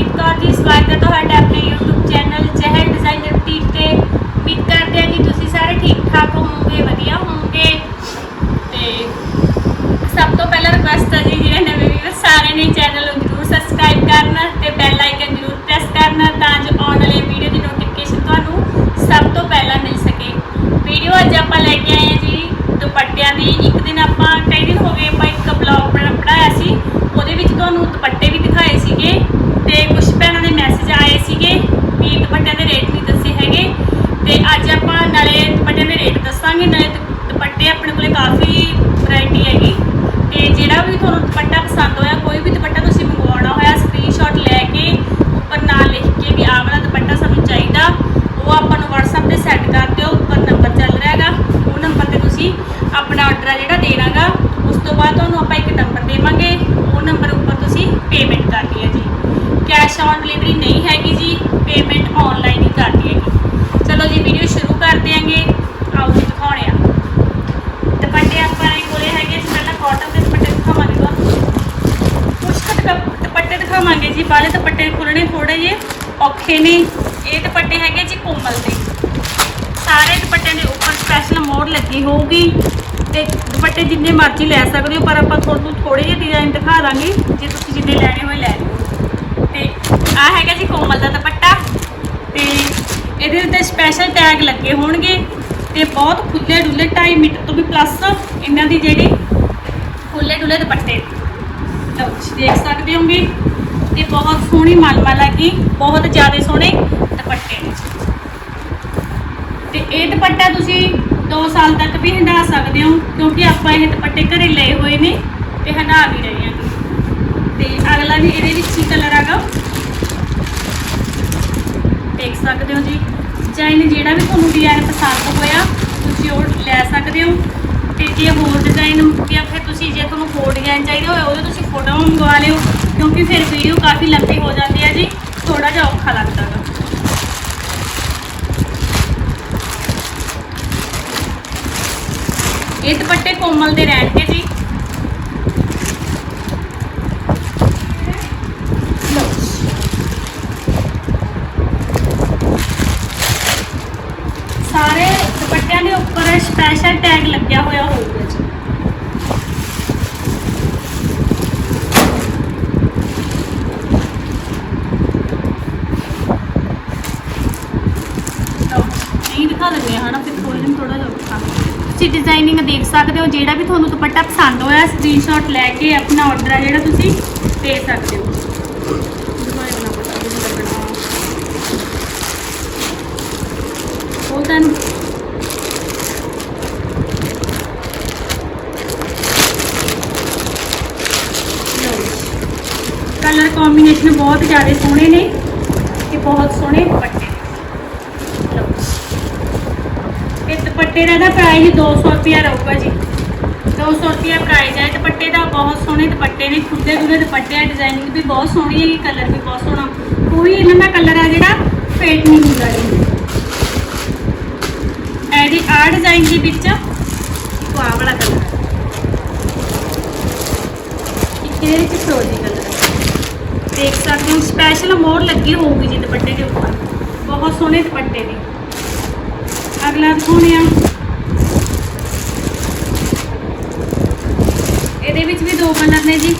ਮਨਪ੍ਰੀਤ ਕੌਰ ਜੀ, ਸਵਾਗਤ ਹੈ ਤੁਹਾਡਾ ਆਪਣੇ YouTube channel Chahal designer boutique ਤੇ। ਉਮੀਦ ਕਰਦੇ ਹਾਂ ਕਿ ਤੁਸੀਂ ਸਾਰੇ ਠੀਕ ਠਾਕ ਹੋਵੋਗੇ, ਵਧੀਆ ਹੋਵੋਗੇ। ਤੇ ਸਭ ਤੋਂ ਪਹਿਲਾਂ ਰਿਕੁਐਸਟ ਹੈ ਜੀ, ਜਿਹੜੇ ਨਵੇਂ ਵੀਰ ਸਾਰੇ ਨੇ ਚੈਨਲ ਨੂੰ ਜਰੂਰ ਸਬਸਕ੍ਰਾਈਬ ਕਰਨਾ ਤੇ ਬੈਲ ਆਈਕਨ ਜਰੂਰ ਪ੍ਰੈਸ ਕਰਨਾ ਤਾਂ ਜੋ ਆਉਣ ਵਾਲੇ ਵੀਡੀਓ ਦੀ ਨੋਟੀਫਿਕੇਸ਼ਨ ਤੁਹਾਨੂੰ ਸਭ ਤੋਂ ਪਹਿਲਾਂ ਮਿਲ ਸਕੇ। ਵੀਡੀਓ ਅੱਜ ਆਪਾਂ ਲੈ ਕੇ ਆਏ ਹਾਂ ਜੀ, ਦੁਪੱਟਿਆਂ ਦੀ। ਇੱਕ ਦਿਨ ਆਪਾਂ, ਕਈ ਦਿਨ ਹੋ ਗਏ ਆਪਾਂ ਇੱਕ ਬਲੌਗ ਬਣਾਇਆ ਸੀ, ਉਹਦੇ ਵਿੱਚ ਤੁਹਾਨੂੰ ਦੁਪੱਟੇ ਵੀ ਦਿਖਾਏ ਸੀਗੇ ਤੇ ਕੁਝ ਭੈਣਾਂ ਦੇ ਮੈਸੇਜ ਆਏ ਸੀਗੇ ਵੀ ਦੁਪੱਟਿਆਂ ਦੇ ਰੇਟ ਨਹੀਂ ਦੱਸੇ ਹੈਗੇ ਤੇ ਅੱਜ ਆਪਾਂ ਨਾਲੇ ਦੁਪੱਟਿਆਂ ਦੇ ਰੇਟ ਦੱਸਾਂਗੇ, ਨਾਲੇ ਦੁ- ਦੁਪੱਟੇ ਆਪਣੇ ਕੋਲੇ ਕਾਫੀ ਵੈਰਾਈਟੀ ਹੈਗੀ। ਤੇ ਜਿਹੜਾ ਵੀ ਤੁਹਾਨੂੰ ਦੁਪੱਟਾ ਪਸੰਦ ਹੋਇਆ ਕੋਈ ਵੀ ਦੁਪੱਟਾ ਤੁਸੀਂ ਮੰਗਵਾਉਣਾ ਹੋਇਆ ਸਕਰੀਨਸ਼ਾਟ ਲੈ ਕੇ ਉੱਪਰ ਨਾਲ ਲਿਖ ਕੇ ਵੀ ਆਹ ਵਾਲਾ ਦੁਪੱਟਾ ਸਾਨੂੰ ਚਾਹੀਦਾ ਉਹ ਆਪਾਂ ਨੂੰ WhatsApp ਤੇ ਸੈਂਡ ਕਰ ਦਿਓ ਉੱਪਰ ਨੰਬਰ ਚੱਲ ਰਿਹਾ ਹੈਗਾ ਉਹ ਨੰਬਰ ਤੇ ਤੁਸੀਂ ਆਪਣਾ ਆਰਡਰ ਆ ਜਿਹੜਾ ਦੇਣਾਗਾ ਉਸ ਤੋਂ ਬਾਅਦ ਤੁਹਾਨੂੰ ਆਪਾਂ ਇੱਕ ਨੰਬਰ ਦੇਵਾਂਗੇ ਉਹ ਨੰਬਰ ਉੱਪਰ ਤੁਸੀਂ ਪੇਮੈਂਟ ਕਰਨੀ ਹੈ ਜੀ ਕੈਸ਼ ਔਨ ਡਿਲੀਵਰੀ ਨਹੀਂ ਹੈਗੀ ਜੀ ਪੇਮੈਂਟ ਆਨਲਾਈਨ ਹੀ ਕਰਨੀ ਹੈਗੀ ਚਲੋ ਜੀ ਵੀਡੀਓ ਸ਼ੁਰੂ ਕਰ ਦਿਆਂਗੇ ਆਓ ਜੀ ਦਿਖਾਉਣੇ ਆ ਦੁਪੱਟੇ ਆਪਾਂ ਨੇ ਕੋਲੇ ਹੈਗੇ ਜੀ ਪਹਿਲਾਂ ਕਾਟਨ ਦੇ ਦੁਪੱਟੇ ਦਿਖਾਵਾਂਗੇ ਤੁਹਾਨੂੰ ਕੁਝ ਕੁ ਦੁਪੱਟੇ ਦਿਖਾਵਾਂਗੇ ਜੀ ਬਾਲੇ ਦੁਪੱਟੇ ਖੁੱਲਣੇ ਥੋੜੇ ਜਿਹੇ ਔਖੇ ਨੇ, ਇਹ ਦੁਪੱਟੇ ਹੈਗੇ ਜੀ ਕੋਮਲ ਦੇ। ਸਾਰੇ ਦੁਪੱਟਿਆਂ ਦੇ ਉੱਪਰ ਸਪੈਸ਼ਲ ਮੋਹਰ ਲੱਗੀ ਹੋਊਗੀ ਤੇ ਦੁਪੱਟੇ ਜਿੰਨੇ ਮਰਜ਼ੀ ਲੈ ਸਕਦੇ ਹੋ, ਪਰ ਆਪਾਂ ਤੁਹਾਨੂੰ ਥੋੜੇ ਜਿਹੇ ਡਿਜ਼ਾਈਨ ਦਿਖਾ ਦਾਂਗੇ, ਜੇ ਤੁਸੀਂ ਜਿੰਨੇ ਲੈਣੇ ਹੋਏ ਲੈ ਲਓ। ਤੇ ਆ ਹੈਗਾ ਜੀ ਕੋਮਲ ਦਾ ਦੁਪੱਟਾ ਤੇ ਇਹਦੇ ਉੱਤੇ ਸਪੈਸ਼ਲ ਟੈਗ ਲੱਗੇ ਹੋਣਗੇ ਤੇ ਬਹੁਤ ਖੁੱਲੇ ਡੁੱਲੇ 2.5 ਮੀਟਰ ਤੋਂ ਵੀ ਪਲੱਸ ਇਹਨਾਂ ਦੀ ਜਿਹੜੀ ਖੁੱਲੇ ਡੁੱਲੇ ਦੁਪੱਟੇ। ਲਓ, ਤੁਸੀਂ ਦੇਖ ਸਕਦੇ ਹੋਗੇ। ਤੇ ਬਹੁਤ ਸੋਹਣੀ ਮਲਮਲ ਲੱਗੀ, ਬਹੁਤ ਜ਼ਿਆਦਾ ਸੋਹਣੇ ਦੁਪੱਟੇ। ਨੇ ਤੇ ਇਹ ਦੁਪੱਟਾ ਤੁਸੀਂ 2 ਸਾਲ ਤੱਕ ਵੀ ਹੰਡਾ ਸਕਦੇ ਹੋ, ਕਿਉਂਕਿ ਆਪਾਂ ਇਹ ਦੁਪੱਟੇ ਘਰੇ ਲਏ ਹੋਏ ਨੇ ਤੇ ਹੰਡਾ ਵੀ ਰਹੇ ਹਾਂ। ਤੇ ਅਗਲਾ ਵੀ ਇਹਦੇ ਵਿੱਚ ਹੀ ਕਲਰ ਹੈਗਾ। ਦੇਖ ਸਕਦੇ ਹੋ ਜੀ ਡਿਜ਼ਾਈਨ ਜਿਹੜਾ ਵੀ ਤੁਹਾਨੂੰ ਡਿਜ਼ਾਈਨ ਪਸੰਦ ਹੋਇਆ, ਤੁਸੀਂ ਉਹ ਲੈ ਸਕਦੇ ਹੋ। ਤੇ ਜੇ ਹੋਰ ਡਿਜ਼ਾਈਨ ਜਾਂ ਫਿਰ ਤੁਸੀਂ ਜੇ ਤੁਹਾਨੂੰ ਹੋਰ ਡਿਜ਼ਾਈਨ ਚਾਹੀਦਾ ਹੋਇਆ ਉਹਦੇ ਤੁਸੀਂ ਫੋਟੋ ਮੰਗਵਾ ਲਿਓ। ਕਿਉਂਕਿ ਫਿਰ ਵੀਡੀਓ ਕਾਫੀ ਲੰਬੀ ਹੋ ਜਾਂਦੀ ਹੈ ਜੀ ਥੋੜਾ ਜਿਹਾ ਔਖਾ ਲੱਗਦਾ ਗਾ। ਇਹ ਦੁਪੱਟੇ ਕੋਮਲ ਦੇ ਰਹਿਣਗੇ ਜੀ। ਜੀ। ਸਾਰੇ ਦੁਪੱਟਿਆਂ ਦੇ ਉੱਪਰ ਸਪੈਸ਼ਲ ਟੈਗ ਲੱਗਿਆ ਹੋਇਆ ਹੋਊਗਾ ਜੀ ਲਓ, ਨਹੀਂ ਦਿਖਾ ਦਿੰਦੇ ਹਾਂ ਹਨਾ ਫਿਰ ਥੋੜੇ ਦਿਨ ਥੋੜਾ ਜਿਹਾ ਔਖਾ ਤੁਸੀਂ ਡਿਜ਼ਾਈਨਿੰਗ ਦੇਖ ਸਕਦੇ ਹੋ, ਜਿਹੜਾ ਵੀ ਤੁਹਾਨੂੰ ਦੁਪੱਟਾ ਪਸੰਦ ਹੋਇਆ ਸਕਰੀਨਸ਼ਾਟ ਲੈ ਕੇ ਆਪਣਾ ਆਰਡਰ ਆ ਜਿਹੜਾ ਤੁਸੀਂ ਦੇ ਸਕਦੇ ਹੋ। ਉਹ ਤਾਂ ਕਲਰ ਕੰਬੀਨੇਸ਼ਨ ਬਹੁਤ ਜ਼ਿਆਦਾ ਸੋਹਣੇ ਨੇ ਤੇ ਬਹੁਤ ਸੋਹਣੇ ਦੁਪੱਟੇ ਨੇ। ਲਓ ਜੀ। ਇਹ ਦੁਪੱਟੇ ਦਾ ਨਾ ਪ੍ਰਾਈਸ 200 ਰੁਪਿਆ ਰਹੂਗਾ ਜੀ। 200 ਰੁਪਿਆ ਪ੍ਰਾਈਸ ਹੈ। ਦੁਪੱਟੇ ਦਾ ਬਹੁਤ ਸੋਹਣੇ ਦੁਪੱਟੇ ਨੇ। ਖੁੱਲੇ ਖੁੱਲੇ ਦੁਪੱਟੇ ਆ। ਡਿਜ਼ਾਈਨਿੰਗ ਵੀ ਬਹੁਤ ਸੋਹਣੀ ਹੈ ਕਲਰ ਵੀ ਬਹੁਤ ਸੋਹਣਾ। ਕੋਈ ਇਹਨਾਂ ਦਾ ਕਲਰ ਆ ਜਿਹੜਾ ਫੇਟ ਨਹੀਂ ਹੁੰਦਾ ਜੀ। ਇਹਦੀ ਆ ਡਿਜ਼ਾਈਨ ਦੇ ਵਿੱਚ ਇੱਕ ਆਹ ਵਾਲਾ ਕਲਰ ਇੱਕ ਇਹਦੇ ਵਿੱਚ ਫਰੋਜ਼ੀ ਕਲਰ ਦੇਖ ਸਕਦੇ ਹੋ ਸਪੈਸ਼ਲ ਮੋਹਰ ਲੱਗੀ ਹੋਊਗੀ ਜੀ ਦੁਪੱਟੇ ਦੇ ਉੱਪਰ। ਬਹੁਤ ਸੋਹਣੇ ਦੁਪੱਟੇ ਨੇ। ਅਗਲਾ ਦਿਖਾਉਣੇ ਆ ਇਹਦੇ ਵਿੱਚ ਵੀ ਦੋ ਕਲਰ ਨੇ ਜੀ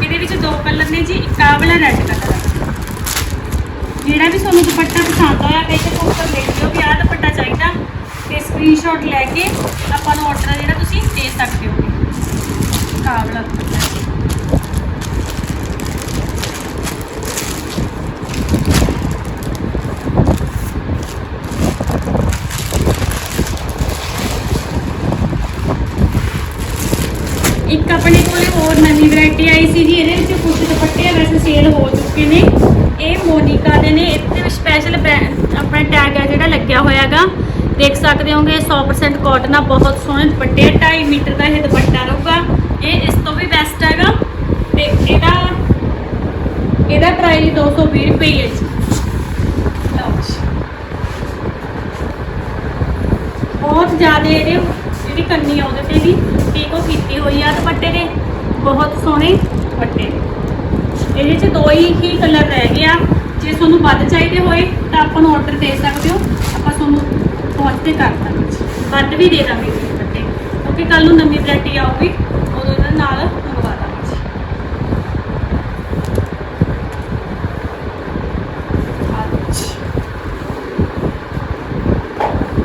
ਇਹਦੇ ਵਿੱਚ ਦੋ ਕਲਰ ਨੇ ਜੀ ਇੱਕ ਆਹ ਵਾਲਾ ਰੈੱਡ ਕਲਰ ਹੈ ਜਿਹੜਾ ਵੀ ਤੁਹਾਨੂੰ ਦੁਪੱਟਾ ਪਸੰਦ ਹੋਇਆ ਤੇ ਇੱਥੇ ਉੱਪਰ ਲਿਖ ਦਿਓ ਵੀ ਆਹ ਦੁਪੱਟਾ ਚਾਹੀਦਾ। ਤੇ ਸਕਰੀਨਸ਼ਾਟ ਲੈ ਕੇ ਆਪਾਂ ਨੂੰ ਆਰਡਰ ਜਿਹੜਾ ਤੁਸੀਂ ਦੇ ਸਕਦੇ ਹੋ। ਆਹ ਦੁਪੱਟਾ। ਇੱਕ ਆਪਣੇ ਕੋਲੇ ਹੋਰ ਨਵੀਂ ਵੈਰਾਈਟੀ ਆਈ ਸੀ ਜੀ ਇਹਦੇ ਵਿੱਚ ਕੁਝ ਦੁਪੱਟੇ ਵੈਸੇ ਸੇਲ ਹੋ ਚੁੱਕੇ ਨੇ। ਇਹ ਮੋਨਿਕਾ ਦੇ ਨੇ। ਇੱਥੇ ਵੀ ਸਪੈਸ਼ਲ ਆਪਣਾ ਟੈਗ ਹੈ ਜਿਹੜਾ ਲੱਗਿਆ ਹੋਇਆਗਾ। ਦੇਖ ਸਕਦੇ ਹੋਗੇ 100% ਕਾਟਨ ਆ, ਬਹੁਤ ਸੋਹਣੇ ਦੁਪੱਟੇ 2.5 ਮੀਟਰ ਦਾ ਇਹ ਦੁਪੱਟਾ ਰਹੂਗਾ। ਇਹ ਇਸ ਤੋਂ ਵੀ ਬੈਸਟ ਹੈਗਾ। ਤੇ ਇਹਦਾ ਇਹਦਾ ਪ੍ਰਾਈਸ 220 ਰੁਪਏ ਹੈ ਜੀ। ਬਹੁਤ ਜ਼ਿਆਦਾ ਇਹਦੇ ਜਿਹੜੀ ਕੰਨੀ ਆ ਉਹਦੇ ਤੇ ਵੀ ਠੀਕ ਟੀਕੋ ਕੀਤੀ ਹੋਈ ਆ ਦੁਪੱਟੇ ਦੇ ਬਹੁਤ ਸੋਹਣੇ ਦੁਪੱਟੇ। ਇਹਦੇ ਚ ਦੋ ਹੀ ਹੀ ਕਲਰ ਰਹਿ ਗਏ ਆ। ਜੇ ਤੁਹਾਨੂੰ ਵੱਧ ਚਾਹੀਦੇ ਹੋਏ, ਤਾਂ ਆਪਾਂ ਨੂੰ ਆਰਡਰ ਦੇ ਸਕਦੇ ਹੋ। ਆਪਾਂ ਤੁਹਾਨੂੰ ਪਹੁੰਚ ਕਰ ਦਾਂਗੇ। ਵੱਧ ਵੀ ਦੇ ਦਾਂਗੇ ਜੀ ਦੁਪੱਟੇ ਕਿਉਂਕਿ ਕੱਲ ਨੂੰ ਨਵੀਂ ਵੈਰਾਈਟੀ ਆਊਗੀ, ਉਦੋਂ ਇਹਨਾਂ ਨਾਲ ਮੰਗਵਾ ਦਾਂਗੇ ਜੀ।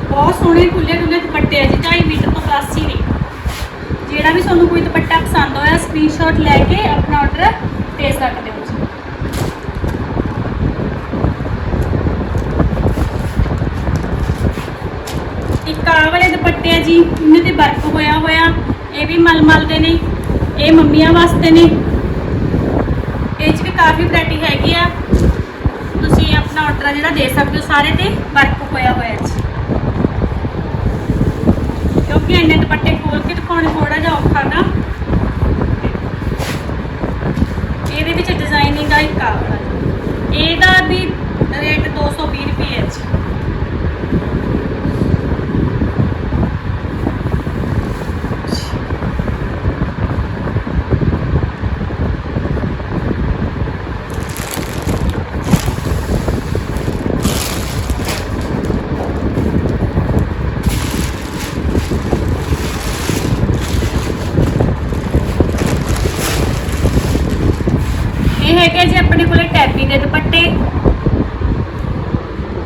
ਬਹੁਤ ਸੋਹਣੇ ਖੁੱਲੇ ਖੁੱਲੇ ਦੁਪੱਟੇ ਆ ਜੀ 2.5 ਮੀਟਰ ਤੋਂ ਪਲੱਸ ਹੀ ਨੇ। ਜਿਹੜਾ ਵੀ ਤੁਹਾਨੂੰ ਕੋਈ ਦੁਪੱਟਾ ਪਸੰਦ ਹੋਇਆ ਸਕਰੀਨਸ਼ਾਟ ਲੈ ਕੇ ਆਪਣਾ ਆਰਡਰ ਦੇ ਸਕਦੇ ਹੋ ਜੀ ਇੱਕ ਆ ਵਾਲੇ ਦੁਪੱਟੇ ਆ ਜੀ, ਇਹਨਾਂ ਤੇ ਵਰਕ ਹੋਇਆ ਹੋਇਆ, ਇਹ ਵੀ ਮਲਮਲ ਦੇ ਨੇ, ਇਹ ਮੰਮੀਆਂ ਵਾਸਤੇ ਨੇ। ਇਹ 'ਚ ਵੀ ਕਾਫੀ ਵੈਰਾਈਟੀ ਹੈਗੀ ਆ। ਤੁਸੀਂ ਆਪਣਾ ਆਰਡਰ ਜਿਹੜਾ ਦੇ ਸਕਦੇ ਹੋ ਸਾਰੇ ਤੇ ਵਰਕ ਹੋਇਆ ਹੋਇਆ ਜੀ ਕਿਉਂਕਿ ਇੰਨੇ ਦੁਪੱਟੇ ਖੋਲ ਕੇ ਦਿਖਾਉਣੇ ਥੋੜਾ ਜਿਹਾ ਔਖਾ ਨਾ ਇਹਦੇ ਵਿੱਚ ਡਿਜ਼ਾਈਨਿੰਗ ਦਾ ਇੱਕ ਆ ਇਹਦਾ ਵੀ ਰੇਟ 220 ਰੁਪਏ ਹੈ ਜੀ ਇਹ ਹੈਗੇ ਜੀ ਆਪਣੇ ਕੋਲੇ ਟੈਬੀ ਦੇ ਦੁਪੱਟੇ।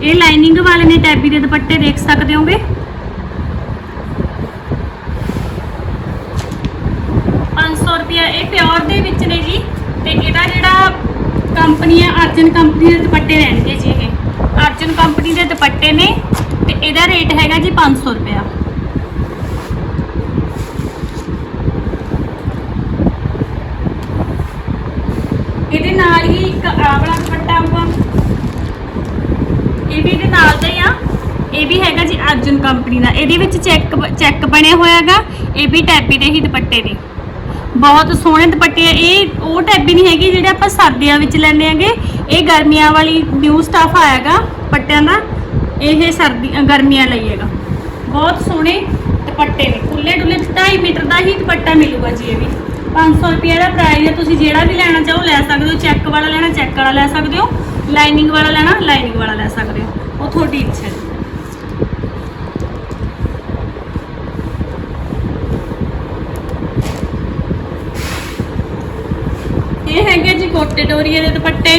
ਇਹ ਲਾਈਨਿੰਗ ਵਾਲੇ ਨੇ ਟੈਬੀ ਦੇ ਦੁਪੱਟੇ ਦੇਖ ਸਕਦੇ ਹੋਗੇ? 500 ਰੁਪਿਆ ਇਹ ਪਿਓਰ ਦੇ ਵਿੱਚ ਨੇ ਜੀ। ਤੇ ਇਹਦਾ ਜਿਹੜਾ ਕੰਪਨੀ ਹੈ, ਅਰਜਨ ਕੰਪਨੀ ਦੇ ਦੁਪੱਟੇ ਰਹਿਣਗੇ ਜੀ ਇਹ। ਅਰਜਨ ਕੰਪਨੀ ਦੇ ਦੁਪੱਟੇ ਨੇ ਤੇ ਇਹਦਾ ਰੇਟ ਹੈਗਾ ਜੀ 500 ਰੁਪਿਆ ਇਹਦੇ ਨਾਲ ਹੀ ਇੱਕ ਆਹ ਵਾਲਾ ਦੁਪੱਟਾ ਆਊਗਾ ਇਹ ਵੀ ਇਹਦੇ ਨਾਲ ਦਾ ਹੀ ਆ। ਇਹ ਵੀ ਹੈਗਾ ਜੀ ਅਰਜੁਨ ਕੰਪਨੀ ਦਾ। ਇਹਦੇ ਵਿੱਚ ਚੈੱਕ ਚੈੱਕ ਬਣਿਆ ਹੋਇਆਗਾ। ਇਹ ਵੀ ਟੈਪੀ ਦੇ ਹੀ ਦੁਪੱਟੇ ਨੇ। ਬਹੁਤ ਸੋਹਣੇ ਦੁਪੱਟੇ ਆ। ਇਹ, ਉਹ ਟੈਪੀ ਨਹੀਂ ਹੈਗੀ ਜਿਹੜੇ ਆਪਾਂ ਸਰਦੀਆਂ ਵਿੱਚ ਲੈਂਦੇ ਆਂਗੇ। ਇਹ ਗਰਮੀਆਂ ਵਾਲੀ ਨਿਊ ਸਟਾਫ ਆਇਆਗਾ ਪੱਟਿਆਂ ਦਾ। ਇਹ ਸਰਦੀ ਗਰਮੀਆਂ ਲਈ ਹੈਗਾ। ਬਹੁਤ ਸੋਹਣੇ ਦੁਪੱਟੇ ਨੇ। ਖੁੱਲੇ ਡੁੱਲੇ 2.5 ਮੀਟਰ ਦਾ ਹੀ ਦੁਪੱਟਾ ਮਿਲੂਗਾ ਜੀ ਇਹ ਵੀ। 500 ਰੁਪਏ ਦਾ ਪ੍ਰਾਈਸ ਹੈ, ਤੁਸੀਂ ਜਿਹੜਾ ਵੀ ਲੈਣਾ ਚਾਹੋ ਲੈ ਸਕਦੇ ਹੋ। ਚੈੱਕ ਵਾਲਾ ਲੈਣਾ ਚੈੱਕ ਵਾਲਾ ਲੈ ਸਕਦੇ ਹੋ। ਲਾਈਨਿੰਗ ਵਾਲਾ ਲੈਣਾ ਲਾਈਨਿੰਗ ਵਾਲਾ ਲੈ ਸਕਦੇ ਹੋ। ਉਹ ਤੁਹਾਡੀ ਇੱਛਾ ਹੈ। ਇਹ ਹੈਗੇ ਜੀ ਗੋਟੇ ਡੋਰੀਏ ਦੇ ਦੁਪੱਟੇ।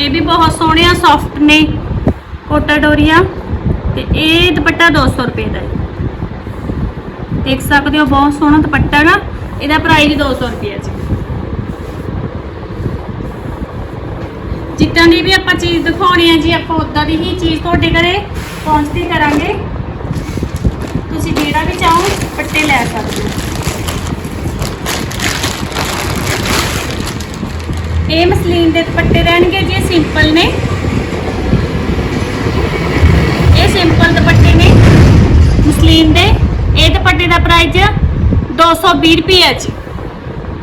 ਇਹ ਵੀ ਬਹੁਤ ਸੋਹਣੇ ਆ ਸੌਫਟ ਨੇ ਕੋਟਾ ਡੋਰੀਆ। ਤੇ ਇਹ ਦੁਪੱਟਾ 200 ਰੁਪਏ ਦਾ ਹੈ। ਦੇਖ ਸਕਦੇ ਹੋ, ਬਹੁਤ ਸੋਹਣਾ ਦੁਪੱਟਾ ਹੈਗਾ ਇਹਦਾ ਪ੍ਰਾਈਸ 200 ਰੁਪਏ ਜੀ। ਜਿੱਦਾਂ ਦੀ ਵੀ ਆਪਾਂ ਚੀਜ਼ ਦਿਖਾਉਣੀ ਹੈ ਜੀ, ਆਪਾਂ ਉਦਾਂ ਦੀ ਹੀ ਚੀਜ਼ ਤੁਹਾਡੇ ਘਰੇ ਪਹੁੰਚਦੀ ਕਰਾਂਗੇ। ਤੁਸੀਂ ਜਿਹੜਾ ਵੀ ਚਾਹੋ, ਦੁਪੱਟੇ ਲੈ ਸਕਦੇ ਹੋ। ਇਹ ਮਸਲੀਨ ਦੇ ਦੁਪੱਟੇ ਰਹਿਣਗੇ ਜੀ ਸਿੰਪਲ ਨੇ। ਇਹ ਸਿੰਪਲ ਦੁਪੱਟੇ ਨੇ ਮਸਲੀਨ ਦੇ। ਇਹ ਦੁਪੱਟੇ ਦਾ ਪ੍ਰਾਈਸ 220 ਰੁਪਏ ਹੈ ਜੀ।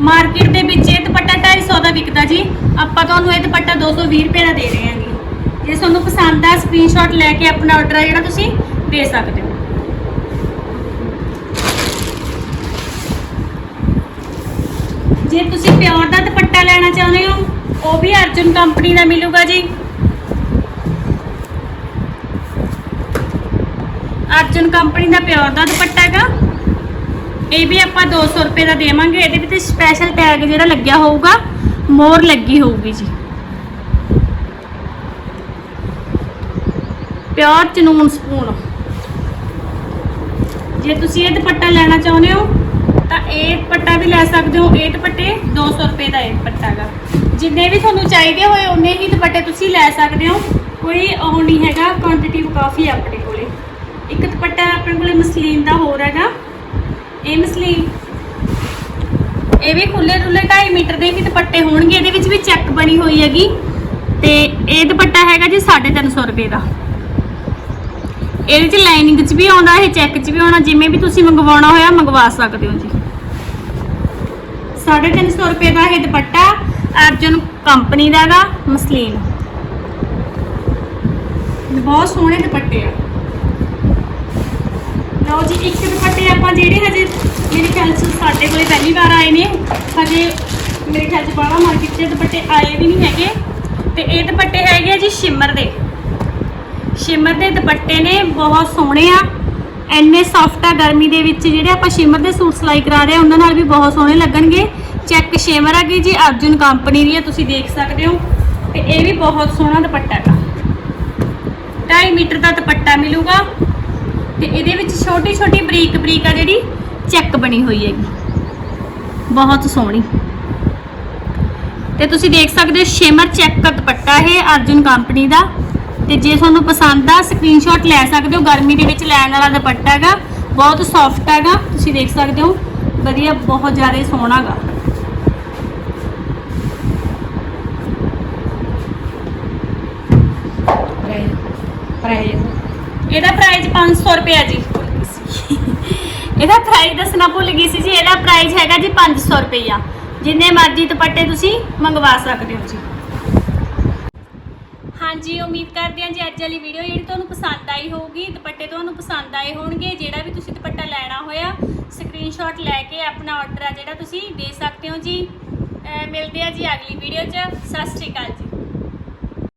ਮਾਰਕੀਟ ਦੇ ਵਿੱਚ ਇਹ ਦੁਪੱਟਾ 250 ਦਾ ਵਿਕਦਾ ਜੀ। ਆਪਾਂ ਤੁਹਾਨੂੰ ਇਹ ਦੁਪੱਟਾ 220 ਰੁਪਏ ਦਾ ਦੇ ਰਹੇ ਹਾਂਗੇ ਜੇ। ਤੁਹਾਨੂੰ ਪਸੰਦ ਆ ਸਕਰੀਨਸ਼ਾਟ ਲੈ ਕੇ ਆਪਣਾ ਆਰਡਰ ਹੈ ਜਿਹੜਾ ਤੁਸੀਂ ਦੇ ਸਕਦੇ ਹੋ। ਜੇ ਤੁਸੀਂ ਪਿਓਰ ਦਾ ਦੁਪੱਟਾ ਲੈਣਾ ਚਾਹੁੰਦੇ ਹੋ, ਉਹ ਵੀ ਅਰਜੁਨ ਕੰਪਨੀ ਦਾ ਮਿਲੂਗਾ ਜੀ। ਅਰਜਨ ਕੰਪਨੀ ਦਾ ਪਿਓਰ ਦਾ ਦੁਪੱਟਾ ਹੈਗਾ। ਇਹ ਵੀ ਆਪਾਂ 200 ਰੁਪਏ ਦਾ ਦੇਵਾਂਗੇ। ਇਹਦੇ ਵਿੱਚ ਸਪੈਸ਼ਲ ਟੈਗ ਜਿਹੜਾ ਲੱਗਿਆ ਹੋਊਗਾ, ਮੋਰ ਲੱਗੀ ਹੋਊਗੀ ਜੀ। ਪਿਓਰ ਚਨੂਨ ਸਪੂਨ ਜੇ ਤੁਸੀਂ ਇਹ ਦੁਪੱਟਾ ਲੈਣਾ ਚਾਹੁੰਦੇ ਹੋ, ਤਾਂ ਇਹ ਦੁਪੱਟਾ ਵੀ ਲੈ ਸਕਦੇ ਹੋ। ਇਹ ਦੁਪੱਟੇ 200 ਰੁਪਏ ਦਾ ਇਹ ਦੁਪੱਟਾ ਹੈਗਾ। ਜਿੰਨੇ ਵੀ ਤੁਹਾਨੂੰ ਚਾਹੀਦੇ ਹੋਏ ਉਨੇ ਹੀ ਦੁਪੱਟੇ ਤੁਸੀਂ ਲੈ ਸਕਦੇ ਹੋ। ਕੋਈ ਉਹ ਨਹੀਂ ਹੈਗਾ ਕੁਆਂਟੀਟੀ ਕਾਫੀ ਆਪਣੇ ਕੋਲੇ। ਇੱਕ ਦੁਪੱਟਾ ਆਪਣੇ ਕੋਲੇ ਮਸਲੀਨ ਦਾ ਹੋਰ ਹੈਗਾ। ਇਹ ਮਸਲੀਨ। ਇਹ ਵੀ ਖੁੱਲੇ ਡੁੱਲੇ 2.5 ਮੀਟਰ ਦੇ ਹੀ ਦੁਪੱਟੇ ਹੋਣਗੇ, ਇਹਦੇ ਵਿੱਚ ਵੀ ਚੈੱਕ ਬਣੀ ਹੋਈ ਹੈਗੀ। ਤੇ ਇਹ ਦੁਪੱਟਾ ਹੈਗਾ ਜੀ 350 ਰੁਪਏ ਦਾ। ਇਹਦੇ ਚ ਲਾਈਨਿੰਗ ਚ ਵੀ ਆਉਂਦਾ, ਇਹ ਚੈੱਕ ਚ ਵੀ ਆਉਣਾ, ਜਿਵੇਂ ਵੀ ਤੁਸੀਂ ਮੰਗਵਾਉਣਾ ਹੋਇਆ ਮੰਗਵਾ ਸਕਦੇ ਹੋ ਜੀ। 350 ਰੁਪਏ ਦਾ ਇਹ ਦੁਪੱਟਾ, ਅਰਜੁਨ ਕੰਪਨੀ ਦਾ ਦਾਗਾ ਮਸਲੀਨ। ਬਹੁਤ ਸੋਹਣੇ ਦੁਪੱਟੇ ਆ। ਲਓ ਜੀ, ਇੱਕ ਦੁਪੱਟੇ ਆਪਾਂ ਜਿਹੜੇ ਹਜੇ ਮੇਰੇ ਖਿਆਲ 'ਚ ਸਾਡੇ ਕੋਲੇ ਪਹਿਲੀ ਵਾਰ ਆਏ ਨੇ, ਹਜੇ ਮੇਰੇ ਖਿਆਲ 'ਚ ਬਾਹਲਾ ਮਾਰਕੀਟ 'ਚ ਦੁਪੱਟੇ ਆਏ ਵੀ ਨਹੀਂ ਹੈਗੇ। ਤੇ ਇਹ ਦੁਪੱਟੇ ਹੈਗੇ ਆ ਜੀ ਸ਼ਿਮਰ ਦੇ। ਸ਼ਿਮਰ ਦੇ ਦੁਪੱਟੇ ਨੇ, ਬਹੁਤ ਸੋਹਣੇ ਆ। ਐਨੇ ਸੌਫਟ ਆ, ਗਰਮੀ ਦੇ ਵਿੱਚ ਜਿਹੜੇ ਆਪਾਂ ਸ਼ਿਮਰ ਦੇ ਸੂਟ ਸਿਲਾਈ ਕਰਾ ਰਹੇ ਆ, ਉਹਨਾਂ ਨਾਲ ਵੀ ਬਹੁਤ ਸੋਹਣੇ ਲੱਗਣਗੇ। ਚੈੱਕ ਸ਼ਿਮਰ ਹੈਗੀ ਜੀ, ਅਰਜੁਨ ਕੰਪਨੀ ਦੀ ਆ, ਤੁਸੀਂ ਦੇਖ ਸਕਦੇ ਹੋ। ਤੇ ਇਹ ਵੀ ਬਹੁਤ ਸੋਹਣਾ ਦੁਪੱਟਾ ਹੈਗਾ। 2.5 ਮੀਟਰ ਦਾ ਦੁਪੱਟਾ ਮਿਲੂਗਾ। ਤੇ ਇਹਦੇ ਵਿੱਚ ਛੋਟੀ ਛੋਟੀ ਬਰੀਕ ਬਰੀਕ ਆ ਜਿਹੜੀ ਚੈੱਕ ਬਣੀ ਹੋਈ ਹੈਗੀ। ਬਹੁਤ ਸੋਹਣੀ। ਤੇ ਤੁਸੀਂ ਦੇਖ ਸਕਦੇ ਹੋ ਸ਼ਿਮਰ ਚੈੱਕ ਦਾ ਦੁਪੱਟਾ ਇਹ ਅਰਜੁਨ ਕੰਪਨੀ ਦਾ। ਤੇ ਜੇ ਤੁਹਾਨੂੰ ਪਸੰਦ ਆ ਸਕਰੀਨਸ਼ਾਟ ਲੈ ਸਕਦੇ ਹੋ। ਗਰਮੀ ਦੇ ਵਿੱਚ ਲੈਣ ਵਾਲਾ ਦੁਪੱਟਾ ਹੈਗਾ। ਬਹੁਤ ਸੌਫਟ ਹੈਗਾ। ਤੁਸੀਂ ਦੇਖ ਸਕਦੇ ਹੋ, ਵਧੀਆ, ਬਹੁਤ ਜ਼ਿਆਦਾ ਸੋਹਣਾ ਹੈਗਾ। ਪ੍ਰਾਈਸ ਇਹਦਾ ਪ੍ਰਾਈਸ 500 ਰੁਪਏ ਜੀ। ਇਹਦਾ ਪ੍ਰਾਈਸ ਦੱਸਣਾ ਭੁੱਲ ਗਈ ਸੀ ਜੀ, ਇਹਦਾ ਪ੍ਰਾਈਸ ਹੈਗਾ ਜੀ 500 ਰੁਪਈਆ ਜਿੰਨੇ ਮਰਜ਼ੀ ਦੁਪੱਟੇ ਤੁਸੀਂ ਮੰਗਵਾ ਸਕਦੇ ਹੋ ਜੀ। ਹਾਂਜੀ, ਉਮੀਦ ਕਰਦੇ ਹਾਂ ਜੀ ਅੱਜ ਵਾਲੀ ਵੀਡੀਓ ਜਿਹੜੀ ਤੁਹਾਨੂੰ ਪਸੰਦ ਆਈ ਹੋਊਗੀ, ਦੁਪੱਟੇ ਤੁਹਾਨੂੰ ਪਸੰਦ ਆਏ ਹੋਣਗੇ, ਜਿਹੜਾ ਵੀ ਤੁਸੀਂ ਦੁਪੱਟਾ ਲੈਣਾ ਹੋਇਆ ਸਕਰੀਨਸ਼ਾਟ ਲੈ ਕੇ ਆਪਣਾ ਆਰਡਰ ਆ ਜਿਹੜਾ ਤੁਸੀਂ ਦੇ ਸਕਦੇ ਹੋ ਜੀ। ਮਿਲਦੇ ਆ ਜੀ ਅਗਲੀ ਵੀਡੀਓ 'ਚ। ਸਤਿ ਸ਼੍ਰੀ ਅਕਾਲ ਜੀ।